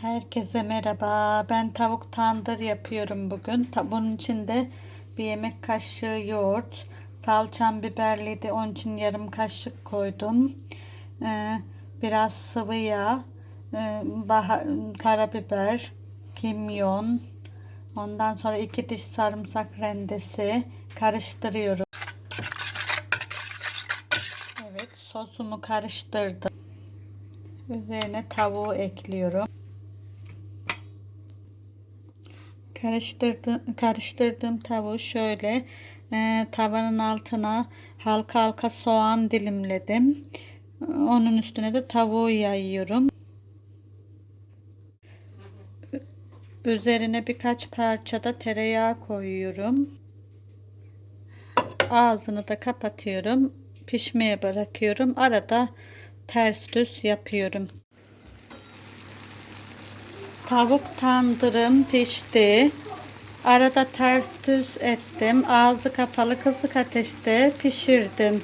Herkese merhaba. Ben tavuk tandır yapıyorum bugün. Bunun için de bir yemek kaşığı yoğurt, salçam biberliydi. Onun için yarım kaşık koydum. Ee, biraz sıvı yağ, e, karabiber, kimyon. Ondan sonra iki diş sarımsak rendesi karıştırıyorum. Evet, sosumu karıştırdım. Üzerine tavuğu ekliyorum. Karıştırdım, karıştırdığım tavuğu şöyle e, tavanın altına halka halka soğan dilimledim. Onun üstüne de tavuğu yayıyorum. Üzerine birkaç parça da tereyağı koyuyorum. Ağzını da kapatıyorum. Pişmeye bırakıyorum. Arada ters düz yapıyorum. Tavuk tandırım pişti. Arada ters düz ettim. Ağzı kapalı kısık ateşte pişirdim.